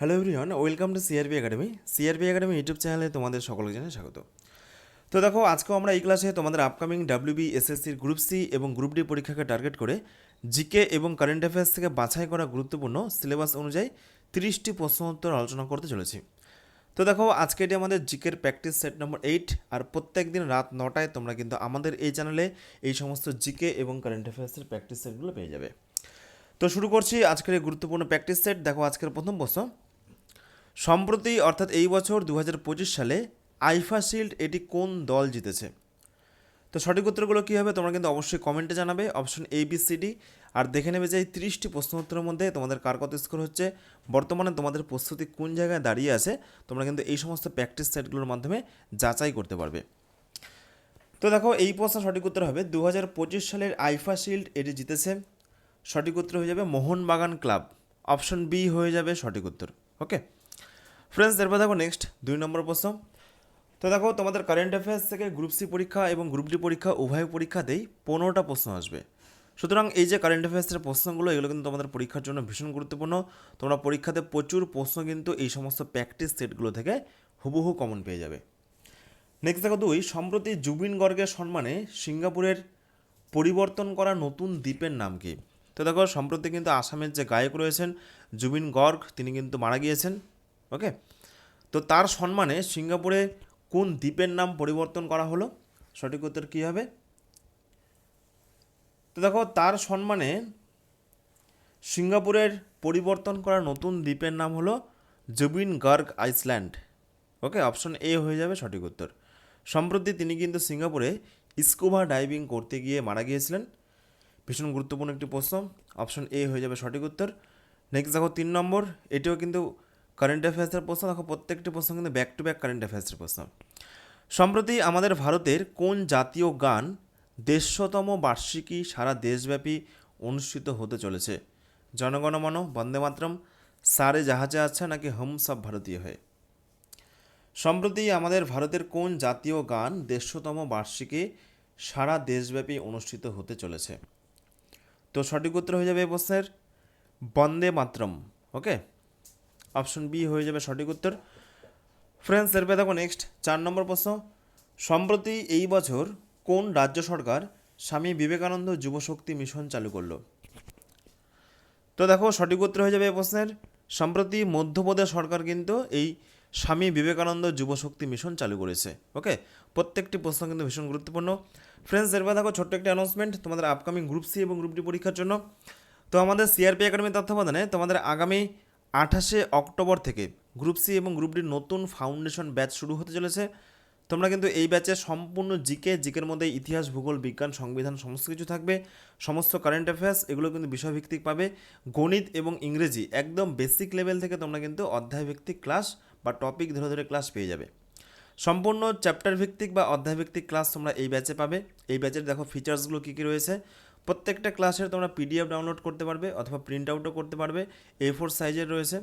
Hello everyone welcome to CRB academy CRB academy YouTube চ্যানেলে তোমাদের সকলকে জানাই স্বাগত। তো দেখো, আজকেও আমরা এই ক্লাসে তোমাদের আপকামিং ডাব্লিউবি এসএসসির গ্রুপ সি এবং গ্রুপ ডি পরীক্ষাকে টার্গেট করে জিকে এবং কারেন্ট অ্যাফেয়ার্স থেকে বাছাই করা গুরুত্বপূর্ণ সিলেবাস অনুযায়ী তিরিশটি প্রশ্ন উত্তর আলোচনা করতে চলেছি। তো দেখো, আজকে এটি আমাদের জিকের প্র্যাকটিস সেট নম্বর এইট আর প্রত্যেক দিন রাত নটায় তোমরা কিন্তু আমাদের এই চ্যানেলে এই সমস্ত জিকে এবং কারেন্ট অ্যাফেয়ার্সের প্র্যাকটিস সেটগুলো পেয়ে যাবে। তো শুরু করছি আজকের এই গুরুত্বপূর্ণ প্র্যাকটিস সেট দেখো, আজকের প্রথম প্রশ্ন সম্প্রতি, অর্থাৎ এই বছর দু হাজার পঁচিশ সালে, আইফা শিল্ড এটি কোন দল জিতেছে? তো সঠিক উত্তরগুলো কী হবে তোমরা কিন্তু অবশ্যই কমেন্টে জানাবে, option A B C D আর দেখে নেবে যে এই তিরিশটি প্রশ্ন উত্তরের মধ্যে তোমাদের কার কত স্কোর হচ্ছে, বর্তমানে তোমাদের প্রস্তুতি কোন জায়গায় দাঁড়িয়ে আছে, তোমরা কিন্তু এই সমস্ত প্র্যাকটিস সেটগুলোর মাধ্যমে যাচাই করতে পারবে। তো দেখো, এই প্রশ্ন সঠিক উত্তর হবে দু হাজার পঁচিশ সালের আইফা শিল্ড এটি জিতেছে, সঠিক উত্তর হয়ে যাবে মোহনবাগান ক্লাব, অপশন বি হয়ে যাবে সঠিক উত্তর ওকে ফ্রেন্ডস এরপর দেখো নেক্সট দুই নম্বর প্রশ্ন। তো দেখো, তোমাদের কারেন্ট অ্যাফেয়ার্স থেকে গ্রুপ সি পরীক্ষা এবং গ্রুপ ডি পরীক্ষা, উভয় পরীক্ষাতেই পনেরোটা প্রশ্ন আসবে। সুতরাং এই যে কারেন্ট অ্যাফেয়ার্সের প্রশ্নগুলো, এগুলো কিন্তু তোমাদের পরীক্ষার জন্য ভীষণ গুরুত্বপূর্ণ। তোমরা পরীক্ষাতে প্রচুর প্রশ্ন কিন্তু এই সমস্ত প্র্যাকটিস সেটগুলো থেকে হুবহু কমন পেয়ে যাবে। নেক্সট দেখো দুই, সম্প্রতি জুবিন গর্গের সম্মানে সিঙ্গাপুরের পরিবর্তন করা নতুন দ্বীপের নাম কি? তো দেখো, সম্প্রতি কিন্তু আসামের যে গায়ক রয়েছেন জুবিন গর্গ, তিনি কিন্তু মারা গিয়েছেন। ওকে তো তার সম্মানে সিঙ্গাপুরে কোন দ্বীপের নাম পরিবর্তন করা হলো? সঠিক উত্তর কী হবে? তো দেখো, তার সম্মানে সিঙ্গাপুরের পরিবর্তন করা নতুন দ্বীপের নাম হলো Zubeen Garg island. Okay option A হয়ে যাবে সঠিক উত্তর। সম্প্রতি তিনি কিন্তু সিঙ্গাপুরে স্কুবা ডাইভিং করতে গিয়ে মারা গিয়েছিলেন। ভীষণ গুরুত্বপূর্ণ একটি প্রশ্ন। অপশন এ হয়ে যাবে সঠিক উত্তর। নেক্সট দেখো, তিন নম্বর। এটিও কিন্তু কারেন্ট অ্যাফেয়ার্সের প্রশ্ন, দেখো প্রত্যেকটি প্রশ্ন কিন্তু ব্যাক টু ব্যাক কারেন্ট অ্যাফেয়ার্সের প্রশ্ন। সম্প্রতি আমাদের ভারতের কোন জাতীয় গান দেড়শোতম বার্ষিকী সারা দেশব্যাপী অনুষ্ঠিত হতে চলেছে? জনগণমন বন্দে মাতরম, সারে জাহাজে আছে নাকি হম সব ভারতীয় হয়ে? সম্প্রতি আমাদের ভারতের কোন জাতীয় গান দেড়শোতম বার্ষিকী সারা দেশব্যাপী অনুষ্ঠিত হতে চলেছে? তো সঠিক উত্তর হয়ে যাবে এই প্রশ্নের। বন্দে মাতরম ওকে অপশন বি হয়ে যাবে সঠিক উত্তর। ফ্রেন্ডস এরপরে দেখো নেক্সট। চার নম্বর প্রশ্ন। সম্প্রতি এই বছর কোন রাজ্য সরকার স্বামী বিবেকানন্দ যুবশক্তি মিশন চালু করল? তো দেখো, সঠিক উত্তর হয়ে যাবে এই প্রশ্নের। সম্প্রতি মধ্যপ্রদেশ সরকার কিন্তু এই স্বামী বিবেকানন্দ যুবশক্তি মিশন চালু করেছে। ওকে? প্রত্যেকটি প্রশ্ন কিন্তু ভীষণ গুরুত্বপূর্ণ। ফ্রেন্ডস এরপর দেখো ছোট্ট একটি অ্যানাউন্সমেন্ট তোমাদের আপকামিং গ্রুপ সি এবং গ্রুপ ডি পরীক্ষার জন্য। তো আমাদের সিআরপি একাডেমির তত্ত্বাবধানে তোমাদের আগামী আঠাশে অক্টোবর থেকে গ্রুপ সি এবং গ্রুপ ডির নতুন ফাউন্ডেশন ব্যাচ শুরু হতে চলেছে। তোমরা কিন্তু এই ব্যাচে সম্পূর্ণ জিকে, জিকের মধ্যে ইতিহাস, ভূগোল, বিজ্ঞান, সংবিধান, সমস্ত কিছু থাকবে। সমস্ত কারেন্ট অ্যাফেয়ার্স এগুলো কিন্তু বিষয়ভিত্তিক পাবে। গণিত এবং ইংরেজি একদম বেসিক লেভেল থেকে তোমরা কিন্তু অধ্যায়ভিত্তিক ক্লাস বা টপিক ধরে ধরে ক্লাস পেয়ে যাবে। সম্পূর্ণ চ্যাপ্টার ভিত্তিক বা অধ্যায়ভিত্তিক ক্লাস তোমরা এই ব্যাচে পাবে। এই ব্যাচের দেখো ফিচার্সগুলো কী কী রয়েছে। প্রত্যেকটা ক্লাসের তোমরা পিডিএফ ডাউনলোড করতে পারবে অথবা প্রিন্ট আউটও করতে পারবে। এ ফোর সাইজের রয়েছে।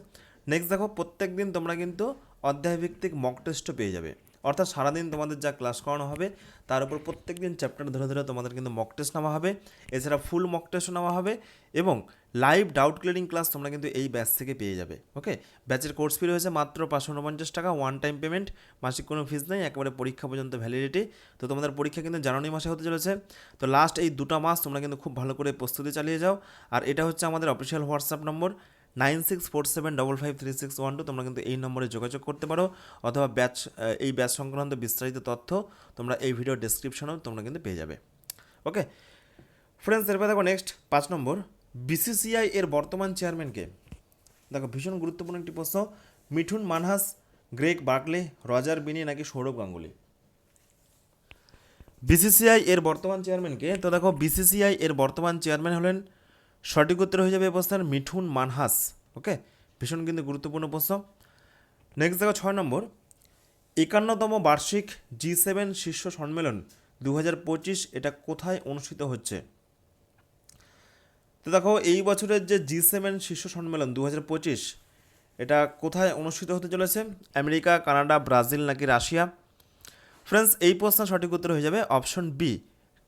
নেক্সট দেখো প্রত্যেক দিন তোমরা কিন্তু অধ্যায়ভিত্তিক মক টেস্টও পেয়ে যাবে। অর্থাৎ সারাদিন তোমাদের যা ক্লাস করানো হবে, তার উপর প্রত্যেক দিন চ্যাপ্টার ধরে ধরে তোমাদের কিন্তু মক টেস্ট নেওয়া হবে। এছাড়া ফুল মক টেস্টও নেওয়া হবে এবং লাইভ ডাউট ক্লিয়ারিং ক্লাস তোমরা কিন্তু এই ব্যাচ থেকে পেয়ে যাবে ওকে ব্যাচের কোর্স ফি রয়েছে মাত্র পাঁচশো উনপঞ্চাশ টাকা ওয়ান টাইম পেমেন্ট মাসিক কোনো ফিস নেই, একেবারে পরীক্ষা পর্যন্ত ভ্যালিডিটি তো তোমাদের পরীক্ষা কিন্তু জানুয়ারি মাসে হতে চলেছে। তো লাস্ট এই দুটো মাস তোমরা কিন্তু খুব ভালো করে প্রস্তুতি চালিয়ে যাও। আর এটা হচ্ছে আমাদের official WhatsApp number nine six four seven double five three six one two তোমরা কিন্তু এই নম্বরে যোগাযোগ করতে পারো, অথবা ব্যাচ এই ব্যাচ সংক্রান্ত বিস্তারিত তথ্য তোমরা এই ভিডিও ডেসক্রিপশনেও তোমরা কিন্তু পেয়ে যাবে। ওকে ফ্রেন্ডস এরপর দেখো নেক্সট পাঁচ নম্বর বিসিসিআই এর বর্তমান চেয়ারম্যানকে দেখো, ভীষণ গুরুত্বপূর্ণ একটি প্রশ্ন। মিঠুন মানহাস, গ্রেগ বার্কলে, রজার বিনি নাকি সৌরভ গাঙ্গুলি? বিসিসিআই এর বর্তমান চেয়ারম্যানকে তো দেখো বিসিসিআই এর বর্তমান চেয়ারম্যান হলেন সঠিক উত্তর হয়ে যাবে এই প্রশ্নের মিঠুন মানহাস। ওকে? ভীষণ কিন্তু গুরুত্বপূর্ণ প্রশ্ন। নেক্সট দেখো ছয় নম্বর। একান্নতম বার্ষিক জি সেভেন শীর্ষ সম্মেলন দু হাজার পঁচিশ এটা কোথায় অনুষ্ঠিত হচ্ছে? তো দেখো, এই বছরের যে জি সেভেন শীর্ষ সম্মেলন দু হাজার পঁচিশ, এটা কোথায় অনুষ্ঠিত হতে চলেছে? আমেরিকা, কানাডা, ব্রাজিল নাকি রাশিয়া? ফ্রেন্ডস এই প্রশ্নের সঠিক উত্তর হয়ে যাবে অপশন বি,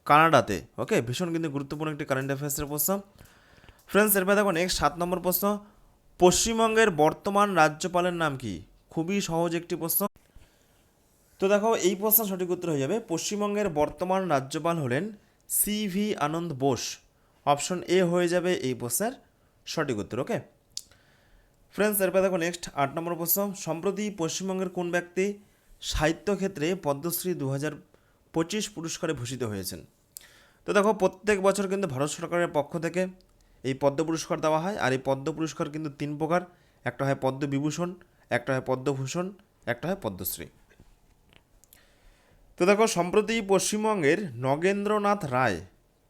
কানাডাতে। ওকে? ভীষণ কিন্তু গুরুত্বপূর্ণ একটি কারেন্ট অ্যাফেয়ার্সের প্রশ্ন। ফ্রেন্ডস এরপরে দেখো নেক্সট সাত নম্বর প্রশ্ন, পশ্চিমবঙ্গের বর্তমান রাজ্যপালের নাম কি? খুবই সহজ একটি প্রশ্ন। তো দেখো, এই প্রশ্ন সঠিক উত্তর হয়ে যাবে, পশ্চিমবঙ্গের বর্তমান রাজ্যপাল হলেন C V Ananda Bose. Option A হয়ে যাবে এই প্রশ্নের সঠিক উত্তর, ওকে? ফ্রেন্ডস এরপর দেখো নেক্সট। আট নম্বর প্রশ্ন, সম্প্রতি পশ্চিমবঙ্গের কোন ব্যক্তি সাহিত্য ক্ষেত্রে পদ্মশ্রী দু হাজার পঁচিশ পুরস্কারে ভূষিত হয়েছেন? তো দেখো, প্রত্যেক বছর কিন্তু ভারত সরকারের পক্ষ থেকে এই পদ্ম পুরস্কার দেওয়া হয়, আর এই পদ্ম পুরস্কার কিন্তু তিন প্রকার। একটা হয় পদ্মবিভূষণ, একটা হয় পদ্মভূষণ, একটা হয় পদ্মশ্রী। তো দেখো, সম্প্রতি পশ্চিমবঙ্গের নগেন্দ্রনাথ রায়,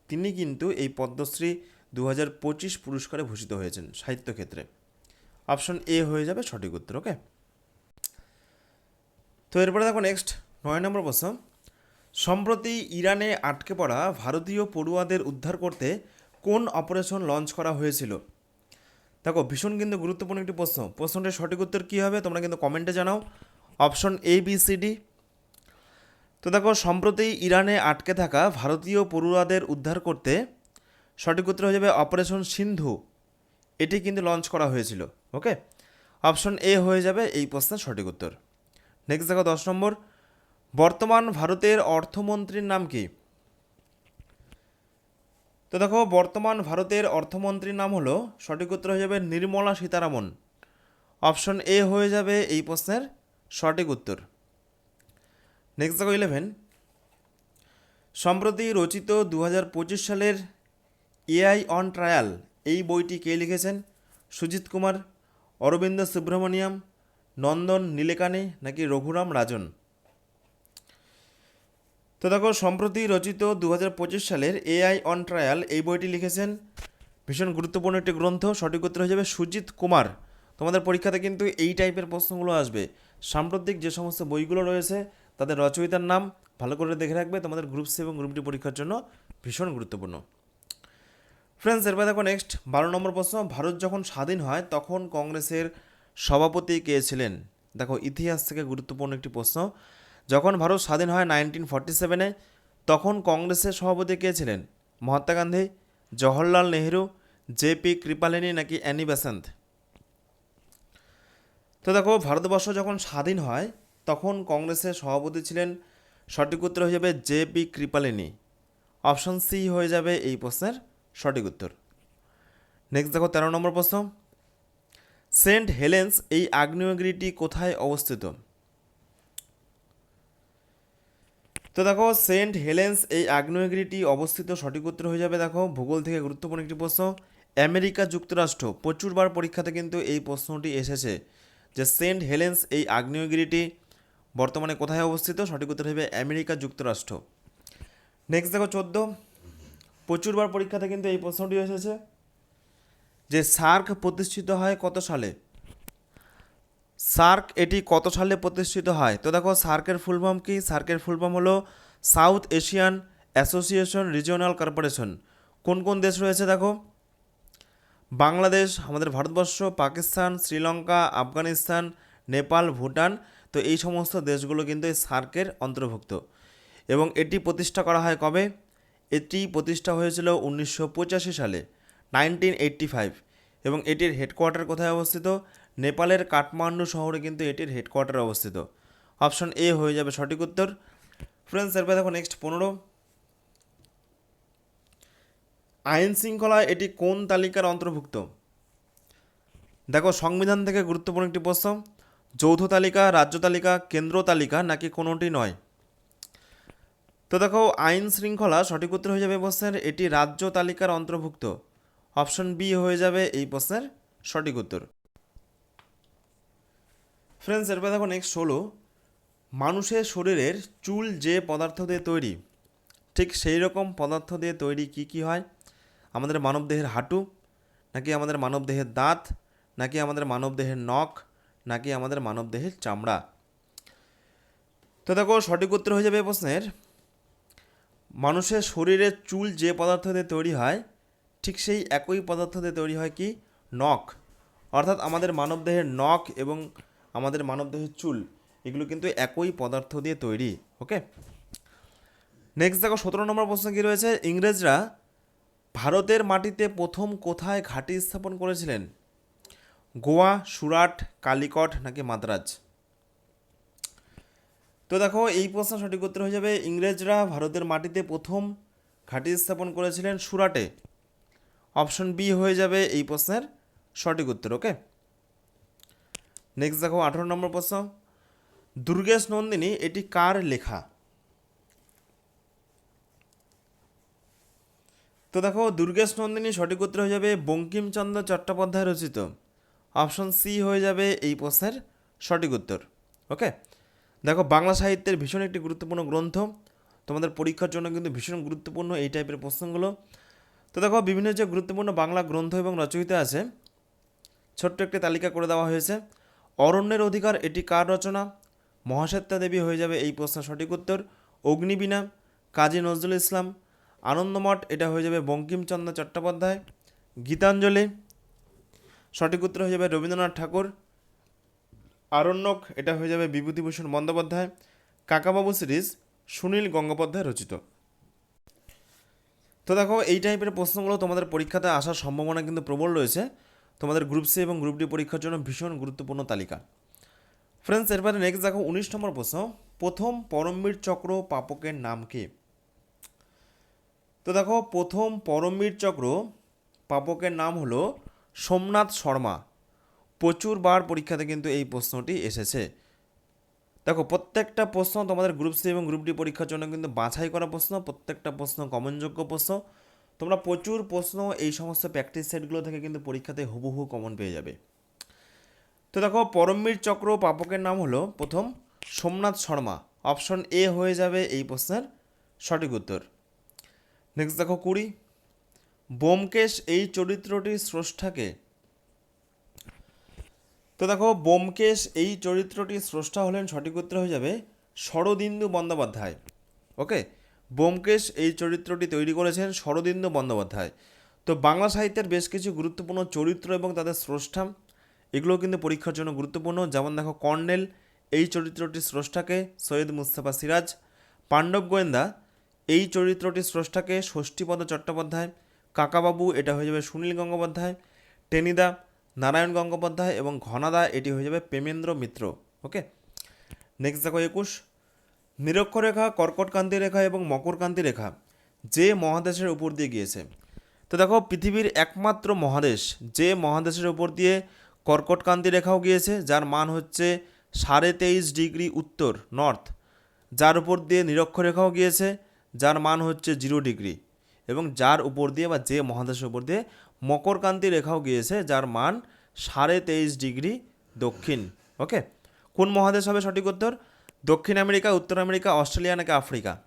তিনি কিন্তু এই পদ্মশ্রী দু হাজার পঁচিশ পুরস্কারে ভূষিত হয়েছেন সাহিত্য ক্ষেত্রে। অপশন এ হয়ে যাবে সঠিক উত্তর, ওকে? তো এরপরে দেখো নেক্সট, নয় নম্বর প্রশ্ন। সম্প্রতি ইরানে আটকে পড়া ভারতীয় পড়ুয়াদের উদ্ধার করতে কোন অপারেশন লঞ্চ করা হয়েছিল? দেখো, ভীষণ কিন্তু গুরুত্বপূর্ণ একটি প্রশ্ন। প্রশ্নটির সঠিক উত্তর কী হবে, তোমরা কিন্তু কমেন্টে জানাও। Option A B C D তো দেখো, সম্প্রতি ইরানে আটকে থাকা ভারতীয় পড়ুয়াদের উদ্ধার করতে সঠিক উত্তর হয়ে যাবে অপারেশন সিন্ধু। এটি কিন্তু লঞ্চ করা হয়েছিল ওকে অপশন এ হয়ে যাবে এই প্রশ্নের সঠিক উত্তর। নেক্সট দেখো, দশ নম্বর। বর্তমান ভারতের অর্থমন্ত্রীর নাম কি? তো দেখো, বর্তমান ভারতের অর্থমন্ত্রীর নাম হলো সঠিক উত্তর হয়ে যাবে নির্মলা সীতারামন। অপশন এ হয়ে যাবে এই প্রশ্নের সঠিক উত্তর। নেক্সট দেখো ইলেভেন সম্প্রতি রচিত দু হাজার পঁচিশ সালের এআই অন ট্রায়াল, এই বইটি কে লিখেছেন? সুজিত কুমার, অরবিন্দ সুব্রমণিয়াম, নন্দন নীলেকানি নাকি রঘুরাম রাজন? তো দেখো, সম্প্রতি রচিত দু হাজার পঁচিশ সালের এআই অন ট্রায়াল এই বইটি লিখেছেন। ভীষণ গুরুত্বপূর্ণ একটি গ্রন্থ, সঠিক উত্তর হয়ে যাবে সুজিত কুমার। তোমাদের পরীক্ষাতে কিন্তু এই টাইপের প্রশ্নগুলো আসবে। সাম্প্রতিক যে সমস্ত বইগুলো রয়েছে, তাদের রচয়িতার নাম ভালো করে দেখে রাখবে। তোমাদের গ্রুপ সি এবং গ্রুপ ডি পরীক্ষার জন্য ভীষণ গুরুত্বপূর্ণ। ফ্রেন্ডস এরপর দেখো নেক্সট বারো নম্বর প্রশ্ন। ভারত যখন স্বাধীন হয়, তখন কংগ্রেসের সভাপতি কে ছিলেন? দেখো, ইতিহাস থেকে গুরুত্বপূর্ণ একটি প্রশ্ন। যখন ভারত স্বাধীন হয় নাইনটিন ফর্টি সেভেনে তখন কংগ্রেসের সভাপতি কে ছিলেন? মহাত্মা গান্ধী, জওহরলাল নেহেরু জেপি কৃপালিনী নাকি অ্যানি বেসান্ত? তো দেখো, ভারতবর্ষ যখন স্বাধীন হয়, তখন কংগ্রেসের সভাপতি ছিলেন সঠিক উত্তর হয়ে যাবে J P Kripalani. Option C হয়ে যাবে এই প্রশ্নের সঠিক উত্তর। নেক্সট দেখো, তেরো নম্বর প্রশ্ন। সেন্ট হেলেন্স এই আগ্নেয়গিরিটি কোথায় অবস্থিত? তো দেখো, সেন্ট হেলেন্স এই আগ্নেয়গিরিটি অবস্থিত সঠিক উত্তর হয়ে যাবে দেখো, ভূগোল থেকে গুরুত্বপূর্ণ একটি প্রশ্ন। আমেরিকা যুক্তরাষ্ট্র, প্রচুরবার পরীক্ষাতে কিন্তু এই প্রশ্নটি এসেছে যে সেন্ট হেলেন্স এই আগ্নেয়গিরিটি বর্তমানে কোথায় অবস্থিত? সঠিক উত্তর হবে আমেরিকা যুক্তরাষ্ট্র। নেক্সট দেখো, চোদ্দ। প্রচুরবার পরীক্ষাতে কিন্তু এই প্রশ্নটি এসেছে যে সার্ক প্রতিষ্ঠিত হয় কত সালে? সার্ক এটি কত সালে প্রতিষ্ঠিত হয়? তো দেখো, সার্কের ফুল ফর্ম কি? সার্কের ফুল ফর্ম হলো South Asian Association Regional Corporation. কোন কোন দেশ রয়েছে দেখো? বাংলাদেশ, আমাদের ভারতবর্ষ, পাকিস্তান, শ্রীলঙ্কা, আফগানিস্তান, নেপাল, ভুটান। তো এই সমস্ত দেশগুলো কিন্তু এই সার্কের অন্তর্ভুক্ত। এবং এটি প্রতিষ্ঠা করা হয় কবে? এটি প্রতিষ্ঠা হয়েছিল উনিশশো পঁচাশি সালে, নাইনটিন ফাইভ। এবং এটির হেডকোয়ার্টার কোথায় অবস্থিত? নেপালের কাঠমান্ডু শহরে কিন্তু এটির হেডকোয়ার্টার অবস্থিত। অপশন এ হয়ে যাবে সঠিক উত্তর। ফ্রেন্ডস এরপরে দেখো নেক্সট পনেরো। আইন শৃঙ্খলা এটি কোন তালিকার অন্তর্ভুক্ত? দেখো, সংবিধান থেকে গুরুত্বপূর্ণ একটি প্রশ্ন। যৌথ তালিকা, রাজ্য তালিকা, কেন্দ্র তালিকা নাকি কোনোটি নয়? তো দেখো, আইন শৃঙ্খলা সঠিক উত্তর হয়ে যাবে প্রশ্নের। এটি রাজ্য তালিকার অন্তর্ভুক্ত। অপশন বি হয়ে যাবে এই প্রশ্নের সঠিক উত্তর। ফ্রেন্ডস এরপরে দেখো নেক্সট হলো মানুষের শরীরের চুল যে পদার্থ দিয়ে তৈরি, ঠিক সেই রকম পদার্থ দিয়ে তৈরি কি কি হয়? আমাদের মানবদেহের হাঁটু, নাকি আমাদের মানবদেহের দাঁত, নাকি আমাদের মানবদেহের নখ, নাকি আমাদের মানবদেহের চামড়া? তো দেখো, সঠিক উত্তর হয়ে যাবে প্রশ্নের। মানুষের শরীরের চুল যে পদার্থ দিয়ে তৈরি হয়, ঠিক সেই একই পদার্থ দিয়ে তৈরি হয় কি? নখ। অর্থাৎ আমাদের মানবদেহের নখ এবং আমাদের মানবদেহের চুল, এগুলো কিন্তু একই পদার্থ দিয়ে তৈরি ওকে নেক্সট দেখো, সতেরো নম্বর প্রশ্ন কী রয়েছে? ইংরেজরা ভারতের মাটিতে প্রথম কোথায় ঘাঁটি স্থাপন করেছিলেন? গোয়া, সুরাট, কালিকট নাকি মাদ্রাজ? তো দেখো, এই প্রশ্ন সঠিক উত্তর হয়ে যাবে, ইংরেজরা ভারতের মাটিতে প্রথম ঘাঁটি স্থাপন করেছিলেন সুরাটে। অপশন বি হয়ে যাবে এই প্রশ্নের সঠিক উত্তর ওকে নেক্সট দেখো আঠারো নম্বর প্রশ্ন। দুর্গেশ নন্দিনী, এটি কার লেখা? তো দেখো, দুর্গেশ নন্দিনী সঠিক উত্তর হয়ে যাবে বঙ্কিমচন্দ্র চট্টোপাধ্যায় রচিত। অপশন সি হয়ে যাবে এই প্রশ্নের সঠিক উত্তর। ওকে দেখো, বাংলা সাহিত্যের ভীষণ একটি গুরুত্বপূর্ণ গ্রন্থ। তোমাদের পরীক্ষার জন্য কিন্তু ভীষণ গুরুত্বপূর্ণ এই টাইপের প্রশ্নগুলো। তো দেখো, বিভিন্ন যে গুরুত্বপূর্ণ বাংলা গ্রন্থ এবং রচয়িতা আছে, ছোট্ট একটি তালিকা করে দেওয়া হয়েছে। অরণ্যের অধিকার, এটি কার রচনা? মহাশ্বেতা দেবী হয়ে যাবে এই প্রশ্নের সঠিক উত্তর অগ্নিবীণা, কাজী নজরুল ইসলাম। আনন্দমঠ, এটা হয়ে যাবে বঙ্কিমচন্দ্র চট্টোপাধ্যায়। গীতাঞ্জলি, সঠিক উত্তর হয়ে যাবে রবীন্দ্রনাথ ঠাকুর। আরণ্যক, এটা হয়ে যাবে বিভূতিভূষণ বন্দ্যোপাধ্যায়। কাকাবাবু সিরিজ, সুনীল গঙ্গোপাধ্যায় রচিত। তো দেখো, এই টাইপের প্রশ্নগুলো তোমাদের পরীক্ষাতে আসার সম্ভাবনা কিন্তু প্রবল রয়েছে। তোমাদের গ্রুপ সি এবং গ্রুপ ডি পরীক্ষার জন্য ভীষণ গুরুত্বপূর্ণ তালিকা। ফ্রেন্ডস এরপরে নেক্সট দেখো, উনিশ নম্বর প্রশ্ন, প্রথম পরমবীর চক্র পাপকের নাম কি? তো দেখো, প্রথম পরমবীর চক্র পাপকের নাম হলো সোমনাথ শর্মা। প্রচুর বার পরীক্ষাতে কিন্তু এই প্রশ্নটি এসেছে। দেখো, প্রত্যেকটা প্রশ্ন তোমাদের গ্রুপ সি এবং গ্রুপ ডি পরীক্ষার জন্য কিন্তু বাছাই করা প্রশ্ন, প্রত্যেকটা প্রশ্ন কমনযোগ্য প্রশ্ন। তোমরা প্রচুর প্রশ্ন এই সমস্ত প্র্যাকটিস সেটগুলো থেকে কিন্তু পরীক্ষাতে হুবহু কমন পেয়ে যাবে। তো দেখো, পরমবীর চক্র পাপকের নাম হলো প্রথম সোমনাথ শর্মা। অপশন এ হয়ে যাবে এই প্রশ্নের সঠিক উত্তর। নেক্সট দেখো কুড়ি। বোমকেশ এই চরিত্রটির স্রষ্টাকে? তো দেখো বোমকেশ এই চরিত্রটির স্রষ্টা হলেন সঠিক উত্তর হয়ে যাবে শরদিন্দু বন্দ্যোপাধ্যায়। ওকে বোমকেশ এই চরিত্রটি তৈরি করেছেন শরদিন্দু বন্দ্যোপাধ্যায়। তো বাংলা সাহিত্যের বেশ কিছু গুরুত্বপূর্ণ চরিত্র এবং তাদের স্রষ্টা, এগুলো কিন্তু পরীক্ষার জন্য গুরুত্বপূর্ণ। যেমন দেখো, কর্নেল এই চরিত্রটির স্রষ্টাকে সৈয়দ মুস্তাফা সিরাজ, পাণ্ডব গোয়েন্দা এই চরিত্রটির স্রষ্টাকে ষষ্ঠীপদ চট্টোপাধ্যায়, কাকাবাবু এটা হয়ে যাবে সুনীল গঙ্গোপাধ্যায়, টেনিদা নারায়ণ গঙ্গোপাধ্যায় এবং ঘনাদা এটি হয়ে যাবে প্রেমেন্দ্র মিত্র। ওকে? নেক্সট দেখো একুশ। নিরক্ষরেখা কর্কটকান্তি রেখা এবং মকরকান্তি রেখা যে মহাদেশের উপর দিয়ে গিয়েছে। তো দেখো, পৃথিবীর একমাত্র মহাদেশ যে মহাদেশের উপর দিয়ে কর্কটকান্তি রেখাও গিয়েছে, যার মান হচ্ছে সাড়ে তেইশ ডিগ্রি উত্তর, নর্থ। যার উপর দিয়ে নিরক্ষরেখাও গিয়েছে, যার মান হচ্ছে জিরো ডিগ্রি। এবং যার উপর দিয়ে বা যে মহাদেশের উপর দিয়ে মকরকান্তি রেখাও গিয়েছে, যার মান সাড়ে তেইশ ডিগ্রি দক্ষিণ। ওকে? কোন মহাদেশ হবে সঠিক উত্তর? দক্ষিণ আমেরিকা, উত্তর আমেরিকা, অস্ট্রেলিয়া নাকি আফ্রিকা?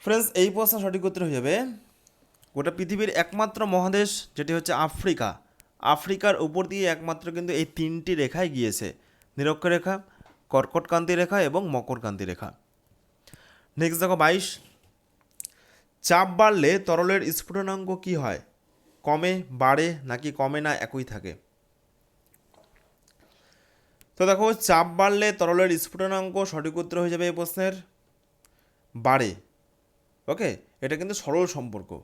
ফ্রেন্ডস এই প্রশ্ন সঠিক উত্তর হয়ে যাবে। গোটা পৃথিবীর একমাত্র মহাদেশ যেটি হচ্ছে আফ্রিকা। আফ্রিকার উপর দিয়ে একমাত্র কিন্তু এই তিনটি রেখায় গিয়েছে। নিরক্ষরেখা কর্কটকান্তি রেখা এবং মকরকান্তি রেখা। নেক্সট দেখো বাইশ। চাপ বাড়লে তরলের স্ফুটনাঙ্ক কি হয়? কমে, বাড়ে নাকি কমে না একই থাকে? তো দেখো, চাপ বাড়লে তরলের স্ফুটনাঙ্ক সঠিক উত্তর হয়ে যাবে এই প্রশ্নের। বাড়ে। ওকে? এটা কিন্তু সরল সম্পর্ক।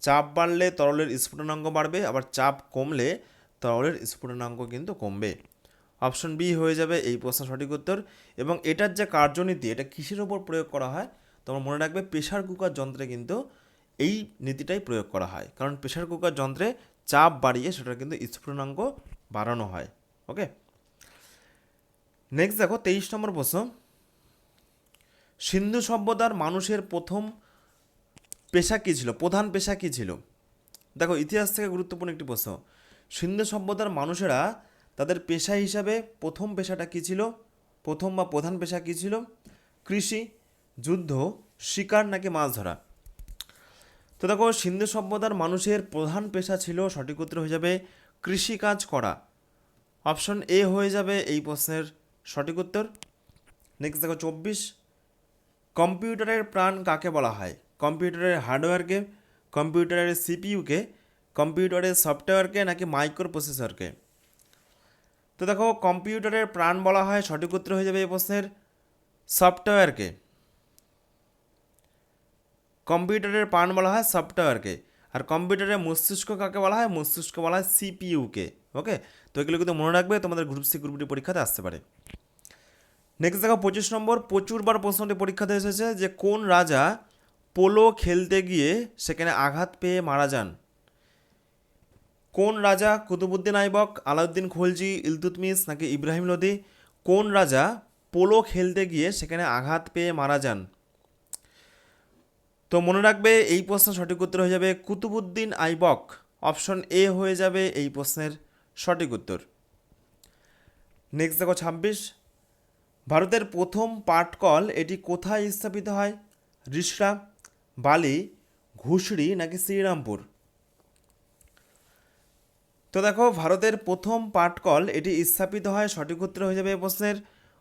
চাপ বাড়লে তরলের স্ফুটনাঙ্ক বাড়বে, আবার চাপ কমলে তরলের স্ফুটনাঙ্ক কিন্তু কমবে। অপশন বি হয়ে যাবে এই প্রশ্নের সঠিক উত্তর। এবং এটার যে কার্যনীতি, এটা কিসের ওপর প্রয়োগ করা হয়? তোমরা মনে রাখবে প্রেশার কুকার যন্ত্রে কিন্তু এই নীতিটাই প্রয়োগ করা হয়। কারণ প্রেশার কুকার যন্ত্রে চাপ বাড়িয়ে সেটা কিন্তু স্ফুটনাঙ্ক বাড়ানো হয়। ওকে? নেক্সট দেখো, তেইশ নম্বর প্রশ্ন। সিন্ধু সভ্যতার মানুষের প্রথম পেশা কী ছিল? প্রধান পেশা কী ছিল? দেখো, ইতিহাস থেকে গুরুত্বপূর্ণ একটি প্রশ্ন। সিন্ধু সভ্যতার মানুষেরা তাদের পেশা হিসাবে প্রথম পেশাটা কী ছিল? প্রথম বা প্রধান পেশা কী ছিল? কৃষি, যুদ্ধ, শিকার নাকি মাছ ধরা? তো দেখো, সিন্ধু সভ্যতার মানুষের প্রধান পেশা ছিল, সঠিক উত্তর হয়ে যাবে কৃষিকাজ করা। অপশন এ হয়ে যাবে এই প্রশ্নের সঠিক উত্তর? নেক্সট দেখো, চব্বিশ। কম্পিউটারের প্রাণ কাকে বলা হয়? কম্পিউটারের হার্ডওয়্যারকে, কম্পিউটারের সিপিইউকে, কম্পিউটারের সফটওয়্যারকে নাকি মাইক্রো প্রসেসরকে তো দেখো, কম্পিউটারের প্রাণ বলা হয়, সঠিক উত্তর হয়ে যাবে এই প্রশ্নের। সফটওয়্যারকে। কম্পিউটারের প্রাণ বলা হয়, সফটওয়্যারকে। আর কম্পিউটারের মস্তিষ্ক কাকে বলা হয়? মস্তিষ্ক বলা হয়, সিপিইউকে। ওকে? তো এগুলো কিন্তু মনে রাখবে, তোমাদের গ্রুপ সি গ্রুপটি পরীক্ষাতে আসতে পারে। নেক্সট দেখো পঁচিশ নম্বর, প্রচুরবার প্রশ্নটি পরীক্ষাতে এসেছে যে কোন রাজা পোলো খেলতে গিয়ে সেখানে আঘাত পেয়ে মারা যান? কোন রাজা কুতুবুদ্দিন আইবক আলাউদ্দিন খলজি ইলতুতমিস নাকি ইব্রাহিম লোদি? কোন রাজা পোলো খেলতে গিয়ে সেখানে আঘাত পেয়ে মারা যান? তো মনে রাখবে, এই প্রশ্নের সঠিক উত্তর হয়ে যাবে কুতুবুদ্দিন আইবক অপশন এ হয়ে যাবে এই প্রশ্নের সঠিক উত্তর। নেক্সট দেখো ছাব্বিশ। ভারতের প্রথম পাটকল এটি কোথায় স্থাপিত হয়? রিসরা, বালি ঘুষড়ি নাকি শ্রীরামপুর? তো দেখো, ভারতের প্রথম পাটকল এটি স্থাপিত হয়, সঠিক উত্তর হয়ে যাবে প্রশ্নের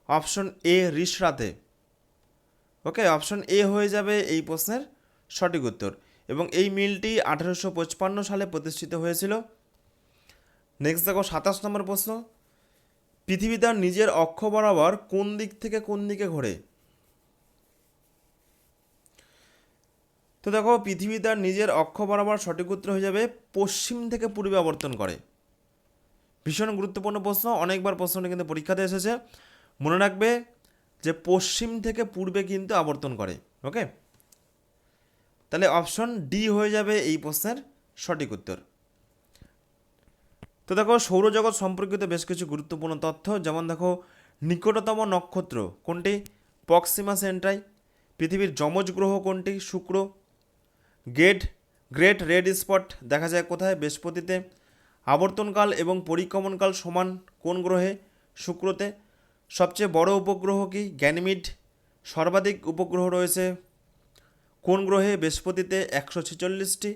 option A, রিসরাতে। Okay, option A হয়ে যাবে এই প্রশ্নের সঠিক উত্তর। এবং এই মিলটি আঠারোশো সালে প্রতিষ্ঠিত হয়েছিল। নেক্সট দেখো, সাতাশ নম্বর প্রশ্ন। পৃথিবী তার নিজের অক্ষ বরাবর কোন দিক থেকে কোন দিকে ঘোরে। তো দেখো, পৃথিবী তার নিজের অক্ষ বরাবর সঠিক উত্তর হয়ে যাবে, পশ্চিম থেকে পূর্বে আবর্তন করে। ভীষণ গুরুত্বপূর্ণ প্রশ্ন, অনেকবার প্রশ্নটি কিন্তু পরীক্ষাতে এসেছে। মনে রাখবে যে পশ্চিম থেকে পূর্বে কিন্তু আবর্তন করে ওকে তাহলে অপশন ডি হয়ে যাবে এই প্রশ্নের সঠিক উত্তর। তো দেখো, সৌরজগৎ সম্পর্কিত বেশ কিছু গুরুত্বপূর্ণ তথ্য। যেমন দেখো, নিকটতম নক্ষত্র কোনটি? পক্সিমা সেন্ট্রাই। পৃথিবীর যমজ গ্রহ কোনটি? শুক্র। গেট, গ্রেট রেড স্পট দেখা যায় কোথায়? বৃহস্পতিতে। আবর্তনকাল এবং পরিক্রমণকাল সমান কোন গ্রহে? শুক্রতে। সবচেয়ে বড় উপগ্রহ কি? গ্যানিমিড। সর্বাধিক উপগ্রহ রয়েছে কোন গ্রহে? বৃহস্পতিতে একশো ছেচল্লিশটি।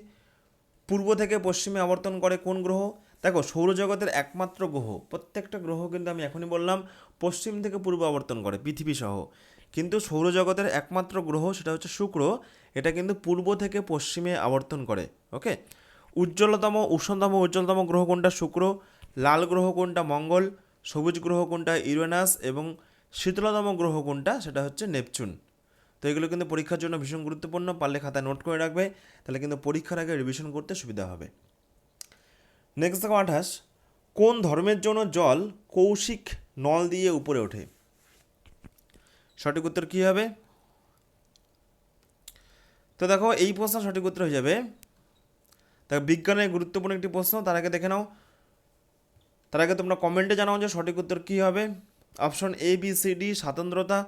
পূর্ব থেকে পশ্চিমে আবর্তন করে কোন গ্রহ? দেখো, সৌরজগতের একমাত্র গ্রহ, প্রত্যেকটা গ্রহ কিন্তু আমি এখনই বললাম, পশ্চিম থেকে পূর্ব আবর্তন করে, পৃথিবী সহ। কিন্তু সৌরজগতের একমাত্র গ্রহ সেটা হচ্ছে শুক্র, এটা কিন্তু পূর্ব থেকে পশ্চিমে আবর্তন করে, ওকে? উজ্জ্বলতম, উষ্ণতম, উজ্জ্বলতম গ্রহ কোনটা? শুক্র। লাল গ্রহ কোনটা? মঙ্গল। সবুজ গ্রহ কোনটা? ইউরেনাস। এবং শীতলতম গ্রহ কোনটা? সেটা হচ্ছে নেপচুন। তো এগুলো কিন্তু পরীক্ষার জন্য ভীষণ গুরুত্বপূর্ণ, পারলে খাতায় নোট করে রাখবে, তাহলে কিন্তু পরীক্ষার আগে রিভিশন করতে সুবিধা হবে। নেক্সট দেখো আঠাশ কোন ধর্মের জন্য জল কৌশিক নল দিয়ে উপরে ওঠে? সঠিক উত্তর কী হবে? তো দেখো, এই প্রশ্ন সঠিক উত্তর হয়ে যাবে। দেখো, বিজ্ঞানের গুরুত্বপূর্ণ একটি প্রশ্ন, তার আগে দেখে নাও। তার আগে তোমরা কমেন্টে জানাও যে সঠিক উত্তর কী হবে। Option A B C D স্বাতন্ত্রতা,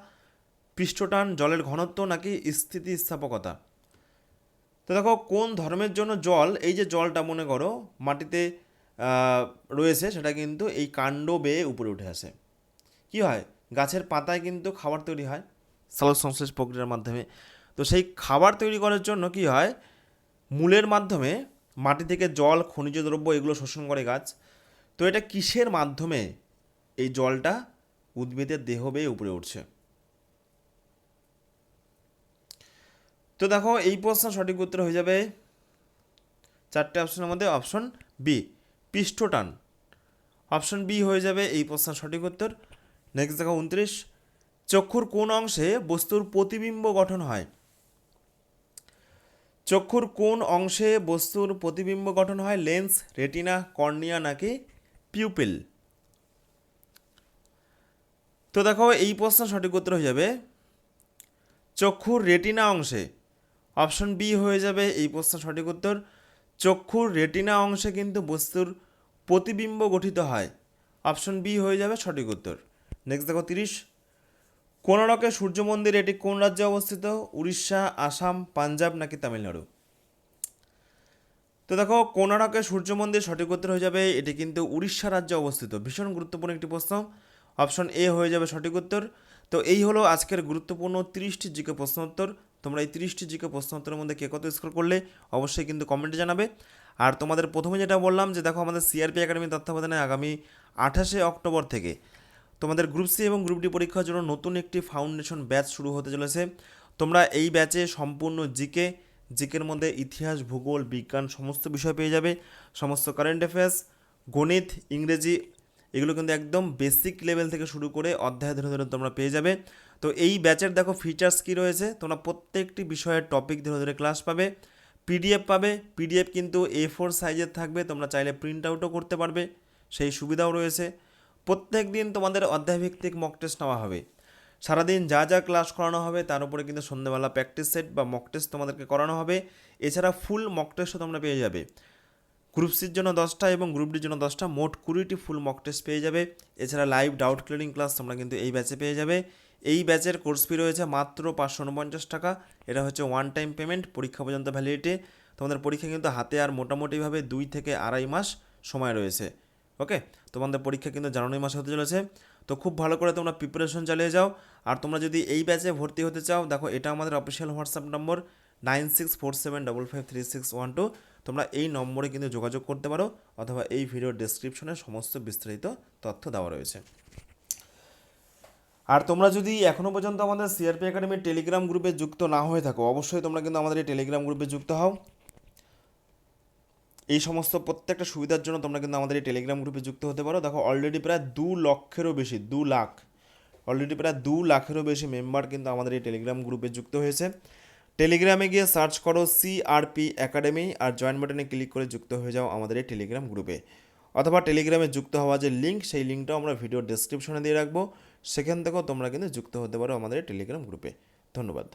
পৃষ্ঠটান, জলের ঘনত্ব নাকি স্থিতিস্থাপকতা? তো দেখো, কোন ধর্মের জন্য জল, এই যে জলটা মনে করো, মাটিতে রয়েছে, সেটা কিন্তু এই কাণ্ড বেয়ে উপরে উঠে আসে। কি হয়? গাছের পাতায় কিন্তু খাবার তৈরি হয় সালোক সংশ্লেষ প্রক্রিয়ার মাধ্যমে। তো সেই খাবার তৈরি করার জন্য কি হয়? মূলের মাধ্যমে মাটি থেকে জল, খনিজ দ্রব্য এগুলো শোষণ করে গাছ। তো এটা কিসের মাধ্যমে এই জলটা উদ্ভিদের দেহ বেয়ে উপরে উঠছে? তো দেখো, এই প্রশ্ন সঠিক উত্তর হয়ে যাবে চারটে অপশনের মধ্যে অপশন বি পৃষ্ঠটান। অপশন বি হয়ে যাবে এই প্রশ্নের সঠিক উত্তর। নেক্সট দেখো, উনত্রিশ। চক্ষুর কোন অংশে বস্তুর প্রতিবিম্ব গঠন হয়? চক্ষুর কোন অংশে বস্তুর প্রতিবিম্ব গঠন হয়? লেন্স রেটিনা কর্নিয়া নাকি পিউপিল তো দেখো, এই প্রশ্ন সঠিক উত্তর হয়ে যাবে। চক্ষুর রেটিনা অংশে অপশন বি হয়ে যাবে এই প্রশ্নের সঠিক উত্তর। চক্ষুর রেটিনা অংশে কিন্তু বস্তুর প্রতিবিম্ব গঠিত হয়। অপশন বি হয়ে যাবে সঠিক উত্তর। নেক্সট দেখো তিরিশ। কোনারকের সূর্য মন্দির এটি কোন রাজ্যে অবস্থিত? উড়িষ্যা, আসাম, পাঞ্জাব নাকি তামিলনাড়ু? তো দেখো কোনারকের সূর্য মন্দির সঠিক উত্তর হয়ে যাবে, এটি কিন্তু উড়িষ্যা রাজ্যে অবস্থিত। ভীষণ গুরুত্বপূর্ণ একটি প্রশ্ন। অপশন এ হয়ে যাবে সঠিক উত্তর। তো এই হলো আজকের গুরুত্বপূর্ণ তিরিশটি জিকে প্রশ্ন উত্তর। তোমরা এই তিরিশটি জিকে প্রশ্ন উত্তরের মধ্যে কে কত স্কোর করলে অবশ্যই কিন্তু কমেন্টে জানাবে। আর তোমাদের প্রথমে যেটা বললাম যে দেখো আমাদের সিআরপি একাডেমি তত্ত্বাবধানে আগামী আঠাশে অক্টোবর থেকে তোমাদের গ্রুপ সি এবং গ্রুপ ডি পরীক্ষার জন্য নতুন একটি ফাউন্ডেশন ব্যাচ শুরু হতে চলেছে। তোমরা এই ব্যাচে সম্পূর্ণ জিকে, জিকের মধ্যে ইতিহাস, ভূগোল, বিজ্ঞান সমস্ত বিষয় পেয়ে যাবে। সমস্ত কারেন্ট অ্যাফেয়ার্স গণিত, ইংরেজি, এগুলো কিন্তু একদম বেসিক লেভেল থেকে শুরু করে অধ্যায় ধরে ধরে তোমরা পেয়ে যাবে। তো এই ব্যাচের দেখো ফিচার্স কী রয়েছে? তোমরা প্রত্যেকটি বিষয়ের টপিক ধরে ধরে ক্লাস পাবে পিডিএফ পাবে পিডিএফ কিন্তু এ ফোর সাইজের থাকবে, তোমরা চাইলে প্রিন্ট আউটও করতে পারবে, সেই সুবিধাও রয়েছে। প্রত্যেক দিন তোমাদের অধ্যায়ভিত্তিক মক টেস্ট নেওয়া হবে। সারাদিন যা যা ক্লাস করানো হবে, তার উপরে কিন্তু সন্ধ্যেবেলা প্র্যাকটিস সেট বা মক টেস্ট তোমাদেরকে করানো হবে। এছাড়া ফুল মক টেস্টও তোমরা পেয়ে যাবে। গ্রুপ সির জন্য দশটা এবং গ্রুপ ডির জন্য দশটা, মোট কুড়িটি ফুল মক টেস্ট পেয়ে যাবে। এছাড়া লাইভ ডাউট ক্লিয়ারিং ক্লাস তোমরা কিন্তু এই ব্যাচে পেয়ে যাবে। এই ব্যাচের কোর্স ফি রয়েছে মাত্র পাঁচশো উনপঞ্চাশ টাকা। এটা হচ্ছে ওয়ান টাইম পেমেন্ট পরীক্ষা পর্যন্ত ভ্যালিডিটি তোমাদের পরীক্ষা কিন্তু হাতে আর মোটামুটিভাবে দুই থেকে আড়াই মাস সময় রয়েছে। ওকে? তোমাদের পরীক্ষা কিন্তু জানুয়ারি মাসে হতে চলেছে। তো খুব ভালো করে তোমরা প্রিপারেশন চালিয়ে যাও। আর তোমরা যদি এই ব্যাচে ভর্তি হতে চাও, দেখো এটা আমাদের official WhatsApp number nine six four seven double five three six one two তোমরা এই নম্বরে কিন্তু যোগাযোগ করতে পারো, অথবা এই ভিডিওর ডেসক্রিপশনে সমস্ত বিস্তারিত তথ্য দেওয়া রয়েছে। আর তোমরা যদি এখনও পর্যন্ত আমাদের সিআরপি একাডেমির টেলিগ্রাম গ্রুপে যুক্ত না হয়ে থাকো, অবশ্যই তোমরা কিন্তু আমাদের এই টেলিগ্রাম গ্রুপে যুক্ত হও। এই সমস্ত প্রত্যেকটা সুবিধার জন্য তোমরা কিন্তু আমাদের এই টেলিগ্রাম গ্রুপে যুক্ত হতে পারো। দেখো অলরেডি প্রায় দু লক্ষেরও বেশি, দু লাখ অলরেডি প্রায় দু লাখেরও বেশি মেম্বার কিন্তু আমাদের এই টেলিগ্রাম গ্রুপে যুক্ত হয়েছে। টেলিগ্রামে গিয়ে সার্চ করো সিআরপি একাডেমি আর জয়েন বাটনে ক্লিক করে যুক্ত হয়ে যাও আমাদের এই টেলিগ্রাম গ্রুপে অথবা টেলিগ্রামে যুক্ত হওয়া যে লিঙ্ক সেই লিঙ্কটাও আমরা ভিডিও ডেসক্রিপশনে দিয়ে রাখব। সেখান থেকেও তোমরা কিন্তু যুক্ত হতে পারো আমাদের টেলিগ্রাম গ্রুপে ধন্যবাদ।